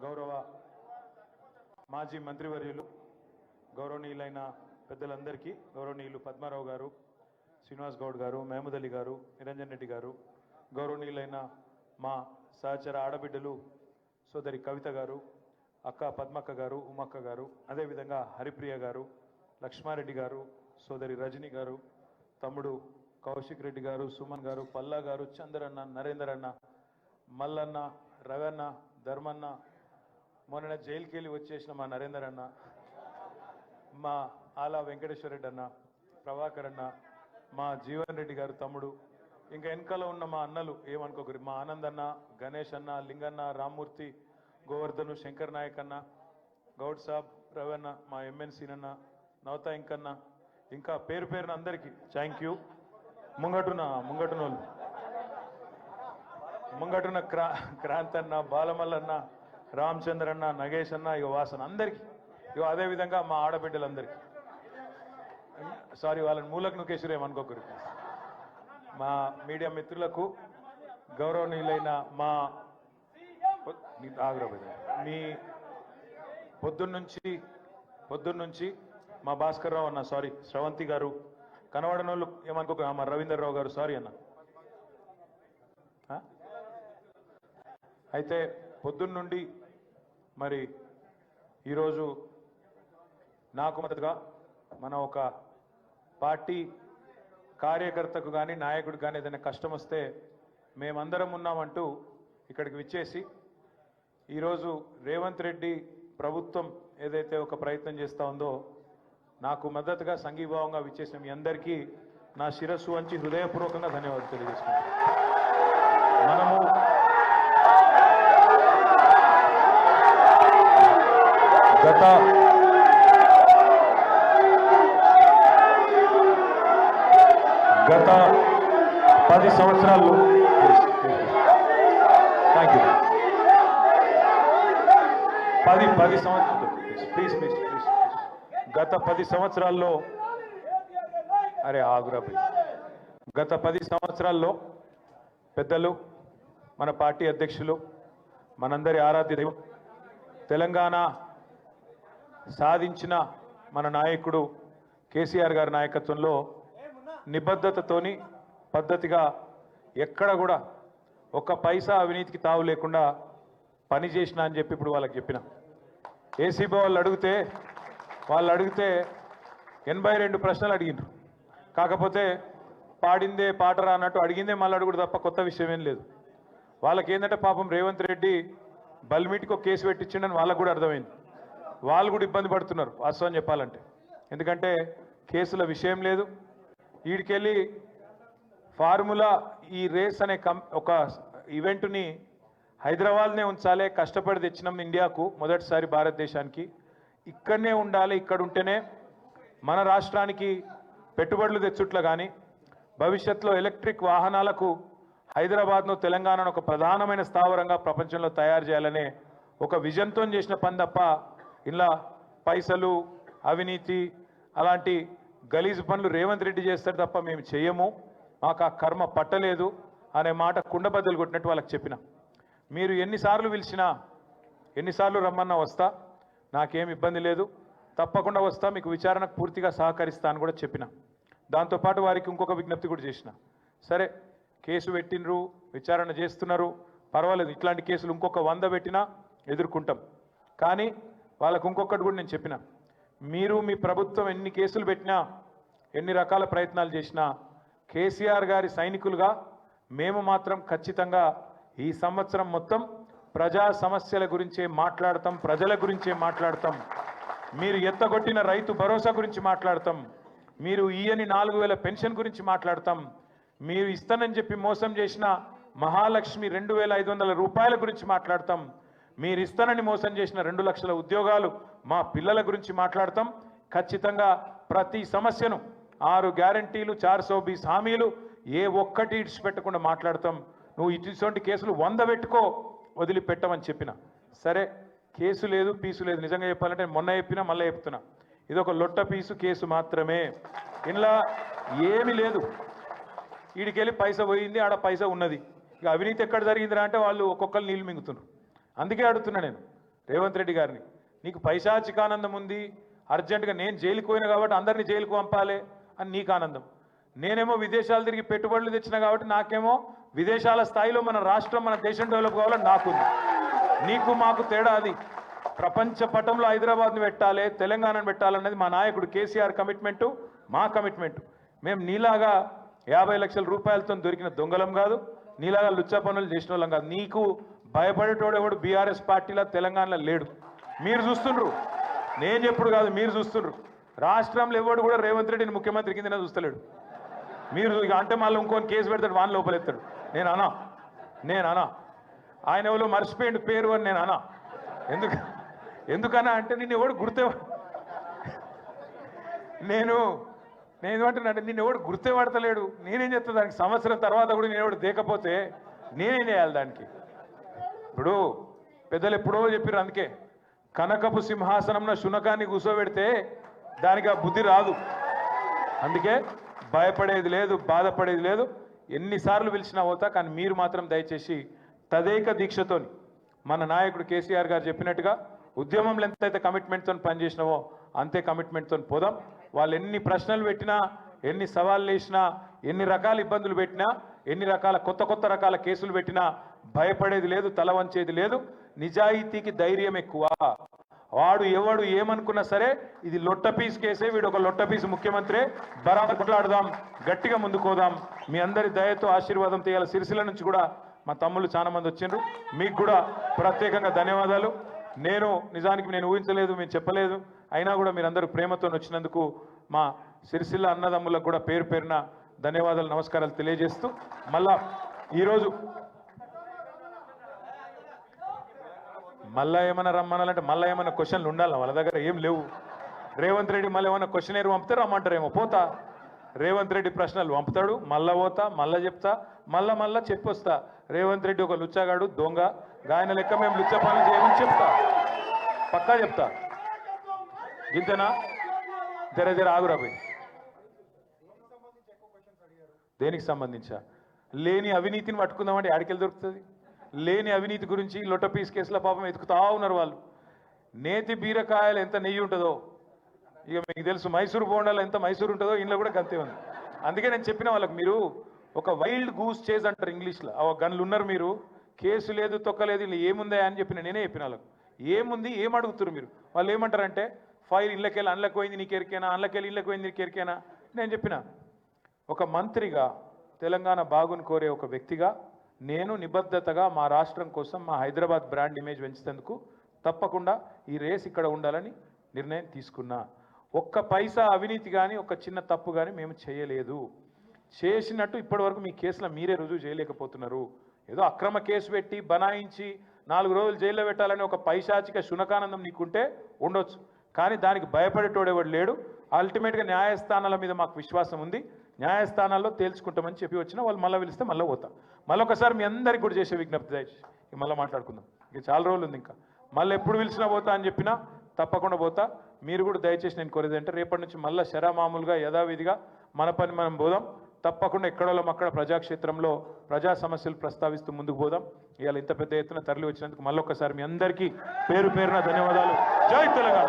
గౌరవ మాజీ మంత్రివర్యులు గౌరవనీయులైన పెద్దలందరికీ గౌరవనీయులు పద్మారావు గారు శ్రీనివాస్ గౌడ్ గారు మహమూద్ అలీ గారు నిరంజన్ రెడ్డి గారు గౌరవనీయులైన మా సహచర ఆడబిడ్డలు సోదరి కవిత గారు అక్క పద్మక్క గారు ఉమక్క గారు అదేవిధంగా హరిప్రియ గారు లక్ష్మారెడ్డి గారు సోదరి రజని గారు తమ్ముడు కౌశిక్ రెడ్డి గారు సుమన్ గారు పల్లా గారు చంద్రన్న నరేందర్ అన్న మల్లన్న రవన్న ధర్మన్న మొన్న జైలుకి వెళ్ళి వచ్చేసిన మా నరేందర్ అన్న మా ఆలా వెంకటేశ్వర రెడ్డి అన్న ప్రభాకర్ అన్న మా జీవన్ రెడ్డి గారు తమ్ముడు ఇంకా వెనకాల ఉన్న మా అన్నలు ఏమనుకోకరు మా ఆనంద్ అన్న గణేష్ అన్న లింగన్న రామ్మూర్తి గోవర్ధను శంకర్ నాయక్ అన్న గౌడ్ సాబ్ రవన్న మా ఎంఎన్సీ నవతా ఇంకన్న ఇంకా పేరు పేరున అందరికీ థ్యాంక్ యూ. ముంగటున ముంగటున వాళ్ళు ముంగటున క్రా క్రాంతన్న అన్న బాలమల్లన్న రామచంద్ర అన్న నగేష్ అన్న ఇక వాసన అందరికీ. ఇక అదేవిధంగా మా ఆడబిడ్డలందరికీ. సారీ వాళ్ళని మూలకు నుకేశ్వరు మా మీడియా మిత్రులకు గౌరవనీయులైన మా పొ- మీ పొద్దున్నుంచి పొద్దున్నుంచి మా భాస్కర్ రావు అన్న సారీ శ్రవంతి గారు కనబడిన ఏమనుకోక మా రవీందర్ రావు గారు సారీ అన్న. అయితే పొద్దున్నుండి మరి ఈరోజు నాకు మద్దతుగా మన ఒక పార్టీ కార్యకర్తకు కానీ నాయకుడు కానీ ఏదైనా కష్టం వస్తే మేమందరం ఉన్నామంటూ ఇక్కడికి విచ్చేసి ఈరోజు రేవంత్ రెడ్డి ప్రభుత్వం ఏదైతే ఒక ప్రయత్నం చేస్తూ ఉందో నాకు మద్దతుగా సంఘీభావంగా విచ్చేసిన మీ అందరికీ నా శిరస్సు వంచి హృదయపూర్వకంగా ధన్యవాదాలు తెలియజేసుకుంటాను గత గత పది సంవత్సరాలు థ్యాంక్ యూ పది పది సంవత్సరాలు. ప్లీజ్ ప్లీజ్ ప్లీజ్ గత పది సంవత్సరాల్లో అరే ఆగురా గత పది సంవత్సరాల్లో పెద్దలు మన పార్టీ అధ్యక్షులు మనందరి ఆరాధ్య దైవం తెలంగాణ సాధించిన మన నాయకుడు కేసీఆర్ గారి నాయకత్వంలో నిబద్ధతతోని పద్ధతిగా ఎక్కడ కూడా ఒక్క పైసా అవినీతికి తావు లేకుండా పని చేసిన అని చెప్పి ఇప్పుడు వాళ్ళకి చెప్పిన. ఏసీబీ వాళ్ళు అడిగితే వాళ్ళు అడిగితే ఎనభై రెండు ప్రశ్నలు అడిగిండ్రు. కాకపోతే పాడిందే పాటరా అన్నట్టు అడిగిందే మళ్ళీ అడుగుడు తప్ప కొత్త విషయం ఏం లేదు. వాళ్ళకి ఏంటంటే పాపం రేవంత్ రెడ్డి బల్మీటికి ఒక కేసు పెట్టించిండని వాళ్ళకు కూడా అర్థమైంది. వాళ్ళు కూడా ఇబ్బంది పడుతున్నారు వాస్తవం చెప్పాలంటే. ఎందుకంటే కేసుల విషయం లేదు. వీడికెళ్ళి ఫార్ములా ఈ రేస్ అనే కం ఒక ఈవెంట్ని హైదరాబాద్నే ఉంచాలి కష్టపడి తెచ్చినాం ఇండియాకు మొదటిసారి భారతదేశానికి. ఇక్కడనే ఉండాలి ఇక్కడ ఉంటేనే మన రాష్ట్రానికి పెట్టుబడులు తెచ్చుట్లా కానీ భవిష్యత్తులో ఎలక్ట్రిక్ వాహనాలకు హైదరాబాద్ను తెలంగాణను ఒక ప్రధానమైన స్థావరంగా ప్రపంచంలో తయారు చేయాలనే ఒక విజన్తో చేసిన పని తప్ప ఇలా పైసలు అవినీతి అలాంటి గలీజు పనులు రేవంత్ రెడ్డి చేస్తారు తప్ప మేము చేయము. మాకు ఆ కర్మ పట్టలేదు అనే మాట కుండబద్దలు కొట్టినట్టు వాళ్ళకి చెప్పిన. మీరు ఎన్నిసార్లు పిలిచినా ఎన్నిసార్లు రమ్మన్నా వస్తా నాకేం ఇబ్బంది లేదు. తప్పకుండా వస్తా మీకు విచారణకు పూర్తిగా సహకరిస్తా అని కూడా చెప్పిన. దాంతోపాటు వారికి ఇంకొక విజ్ఞప్తి కూడా చేసిన. సరే కేసు పెట్టినరు విచారణ చేస్తున్నారు పర్వాలేదు ఇట్లాంటి కేసులు ఇంకొక వంద పెట్టినా ఎదుర్కొంటాం. కానీ వాళ్ళకు ఇంకొకటి కూడా నేను చెప్పిన. మీరు మీ ప్రభుత్వం ఎన్ని కేసులు పెట్టినా ఎన్ని రకాల ప్రయత్నాలు చేసినా కేసీఆర్ గారి సైనికులుగా మేము మాత్రం ఖచ్చితంగా ఈ సంవత్సరం మొత్తం ప్రజా సమస్యల గురించే మాట్లాడతాం ప్రజల గురించే మాట్లాడతాం. మీరు ఎత్తగొట్టిన రైతు భరోసా గురించి మాట్లాడతాం. మీరు ఈయని నాలుగు వేల పెన్షన్ గురించి మాట్లాడతాం. మీరు ఇస్తానని చెప్పి మోసం చేసిన మహాలక్ష్మి రెండు వేల ఐదు వందల రూపాయల గురించి మాట్లాడతాం. మీరు ఇస్తానని మోసం చేసిన రెండు లక్షల ఉద్యోగాలు మా పిల్లల గురించి మాట్లాడతాం. ఖచ్చితంగా ప్రతి సమస్యను ఆరు గ్యారంటీలు చార్ సోబీస్ హామీలు ఏ ఒక్కటి ఇడిచిపెట్టకుండా మాట్లాడతాం. నువ్వు ఇటువంటి కేసులు వంద పెట్టుకో వదిలిపెట్టమని చెప్పిన. సరే కేసు లేదు పీసు లేదు. నిజంగా చెప్పాలంటే మొన్న చెప్పినా మళ్ళీ చెప్తున్నా. ఇది ఒక లొట్ట పీసు కేసు మాత్రమే. ఇంట్లో ఏమీ లేదు. వీడికెళ్ళి పైసా పోయింది ఆడ పైసా ఉన్నది. ఇక అవినీతి ఎక్కడ జరిగిందిరా అంటే వాళ్ళు ఒక్కొక్కరు నీళ్ళు మింగుతున్నారు. అందుకే అడుగుతున్నా నేను రేవంత్ రెడ్డి గారిని. నీకు పైశాచికానందం ఉంది అర్జెంటుగా నేను జైలుకు పోయినా కాబట్టి అందరినీ జైలుకు పంపాలి అని నీకు ఆనందం. నేనేమో విదేశాలు తిరిగి పెట్టుబడులు తెచ్చిన కాబట్టి నాకేమో విదేశాల స్థాయిలో మన రాష్ట్రం మన దేశం డెవలప్ కావాలని నాకుంది. నీకు మాకు తేడా అది. ప్రపంచ పటంలో హైదరాబాద్ని పెట్టాలి తెలంగాణను పెట్టాలన్నది మా నాయకుడు కేసీఆర్ కమిట్మెంటు మా కమిట్మెంట్. మేము నీలాగా యాభై లక్షల రూపాయలతో దొరికిన దొంగలం కాదు నీలాగా లుచ్చా పనులు చేసిన వాళ్ళం కాదు. నీకు భయపడేటోడు ఎవడు బీఆర్ఎస్ పార్టీలో తెలంగాణలో లేడు. మీరు చూస్తుండ్రు. నేను చెప్పుడు కాదు మీరు చూస్తుండ్రు. రాష్ట్రంలో ఎవడు కూడా రేవంత్ రెడ్డిని ముఖ్యమంత్రి కింద చూస్తలేడు. మీరు అంటే మళ్ళీ ఇంకొని కేసు పెడతాడు వాన్ లోపలెత్తాడు నేను అనా. నేను అనా. ఆయన ఎవరో మర్చిపోయిండు పేరు అని నేను అనా. ఎందుకు ఎందుకన్నా అంటే నిన్ను ఎవడు గుర్తే నేను నేను ఏమంటున్నానంటే నిన్ను ఎవడు గుర్తే పడతలేడు. నేనేం చేస్తా దానికి సంవత్సరం తర్వాత కూడా నేను ఎవడు దేకపోతే నేనేం చేయాలి దానికి? ఇప్పుడు పెద్దలు ఎప్పుడో చెప్పారు అందుకే కనకపు సింహాసనంలో శునకాన్ని కూర్చోబెడితే దానికి ఆ బుద్ధి రాదు. అందుకే భయపడేది లేదు బాధపడేది లేదు. ఎన్నిసార్లు పిలిచినా పోతా కానీ మీరు మాత్రం దయచేసి తదేక దీక్షతోని మన నాయకుడు కేసీఆర్ గారు చెప్పినట్టుగా ఉద్యమంలో ఎంతైతే కమిట్మెంట్తో పనిచేసినావో అంతే కమిట్మెంట్తో పోదాం. వాళ్ళు ఎన్ని ప్రశ్నలు పెట్టినా ఎన్ని సవాళ్ళు వేసినా ఎన్ని రకాల ఇబ్బందులు పెట్టినా ఎన్ని రకాల కొత్త కొత్త రకాల కేసులు పెట్టినా భయపడేది లేదు తల వంచేది లేదు. నిజాయితీకి ధైర్యం ఎక్కువ. వాడు ఎవడు ఏమనుకున్నా సరే ఇది లొట్ట పీస్ కేసే వీడు ఒక లొట్ట పీస్ ముఖ్యమంత్రి. బరాబర్ కొట్లాడదాం గట్టిగా ముందుకోదాం. మీ అందరి దయతో ఆశీర్వాదం తీయాలి సిరిసిల నుంచి కూడా మా తమ్ముళ్ళు చాలా మంది వచ్చిండ్రు. మీకు కూడా ప్రత్యేకంగా ధన్యవాదాలు. నేను నిజానికి నేను ఊహించలేదు మేము చెప్పలేదు. అయినా కూడా మీరందరూ ప్రేమతో వచ్చినందుకు మా సిరిసిల్ల అన్నదమ్ములకు కూడా పేరు పేరున ధన్యవాదాలు నమస్కారాలు తెలియజేస్తూ మళ్ళా ఈరోజు మళ్ళా ఏమైనా రమ్మనాలంటే మళ్ళా ఏమైనా క్వశ్చన్లు ఉండాలి? వాళ్ళ దగ్గర ఏం లేవు. రేవంత్ రెడ్డి మళ్ళీ ఏమైనా క్వశ్చన్ ఏరు పంపితే రమ్మంటారేమో. పోతా. రేవంత్ రెడ్డి ప్రశ్నలు పంపుతాడు. మళ్ళా పోతా మళ్ళా చెప్తా మళ్ళా మళ్ళా చెప్పొస్తా. రేవంత్ రెడ్డి ఒక లుచ్చగాడు దొంగ. గాయన లెక్క మేము లుచ్చ పనులు చేయమని చెప్తా. పక్కా చెప్తా. ఇంతేనా జర జర ఆగురా పోయి. దేనికి సంబంధించా? లేని అవినీతిని పట్టుకుందామంటే ఆడికెళ్ళి దొరుకుతుంది? లేని అవినీతి గురించి లొట్ట పీస్ కేసుల పాపం ఎతుకుతా ఉన్నారు వాళ్ళు. నేతి బీరకాయలు ఎంత నెయ్యి ఉంటుందో? ఇక మీకు తెలుసు మైసూరు బోండాలు ఎంత మైసూరు ఉంటుందో ఇంట్లో కూడా గంతే ఉంది. అందుకే నేను చెప్పిన వాళ్ళకి మీరు ఒక వైల్డ్ గూస్ చేజ్ అంటారు ఇంగ్లీష్లో. ఆ గన్లు ఉన్నారు మీరు కేసు లేదు తొక్కలేదు ఇలా ఏముందా అని చెప్పిన నేనే చెప్పిన వాళ్ళకి. ఏముంది ఏం అడుగుతారు మీరు? వాళ్ళు ఏమంటారంటే ఫైల్ ఇళ్ళకెళ్ళి అండ్లకు పోయింది నీకు ఎరికేనా? అండ్లకెళ్ళి ఇళ్ళకి పోయింది నీకు ఎరికేనా? నేను చెప్పిన. ఒక మంత్రిగా తెలంగాణ బాగుని కోరే ఒక వ్యక్తిగా నేను నిబద్ధతగా మా రాష్ట్రం కోసం మా హైదరాబాద్ బ్రాండ్ ఇమేజ్ పెంచేందుకు తప్పకుండా ఈ రేస్ ఇక్కడ ఉండాలని నిర్ణయం తీసుకున్నా. ఒక్క పైసా అవినీతి కానీ ఒక చిన్న తప్పు కానీ మేము చేయలేదు. చేసినట్టు ఇప్పటివరకు మీ కేసులో మీరే రుజువు చేయలేకపోతున్నారు. ఏదో అక్రమ కేసు పెట్టి బనాయించి నాలుగు రోజులు జైల్లో పెట్టాలని ఒక పైశాచిక శునకానందం నీకుంటే ఉండొచ్చు. కానీ దానికి భయపడేటోడెవడు లేడు. అల్టిమేట్గా న్యాయస్థానాల మీద మాకు విశ్వాసం ఉంది. న్యాయస్థానాల్లో తేల్చుకుంటామని చెప్పి వచ్చినా వాళ్ళు మళ్ళీ పిలిస్తే మళ్ళీ పోతా. మళ్ళీ ఒకసారి మీ అందరికి కూడా చేసే విజ్ఞప్తి దయచేసి. మళ్ళీ మాట్లాడుకుందాం. ఇక చాలా రోజులు ఉంది ఇంకా. మళ్ళీ ఎప్పుడు పిలిచినా పోతా అని చెప్పినా తప్పకుండా పోతా. మీరు కూడా దయచేసి నేను కోరేది అంటే రేపటి నుంచి మళ్ళీ శరా మామూలుగా యథావిధిగా మన పని మనం పోదాం. తప్పకుండా ఎక్కడోళ్ళం అక్కడ ప్రజాక్షేత్రంలో ప్రజా సమస్యలు ప్రస్తావిస్తూ ముందుకు పోదాం. ఇవాళ ఇంత పెద్ద ఎత్తున తరలి వచ్చినందుకు మళ్ళొకసారి మీ అందరికీ పేరు పేరున ధన్యవాదాలు. జై తెలంగాణ.